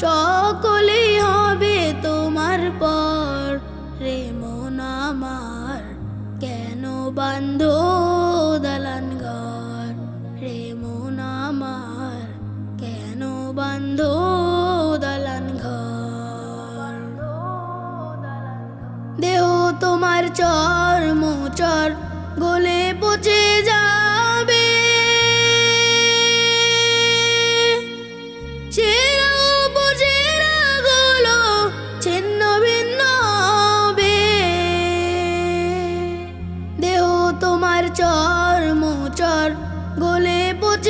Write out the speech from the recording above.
সকলেই হবে তোমার পর। রে মন আমার কেন বান্ধ দালান ঘর? রে আমার কেন বান্ধ দালান ঘর? দেহ তোমার চর মোচর গলে পচে গলে পচে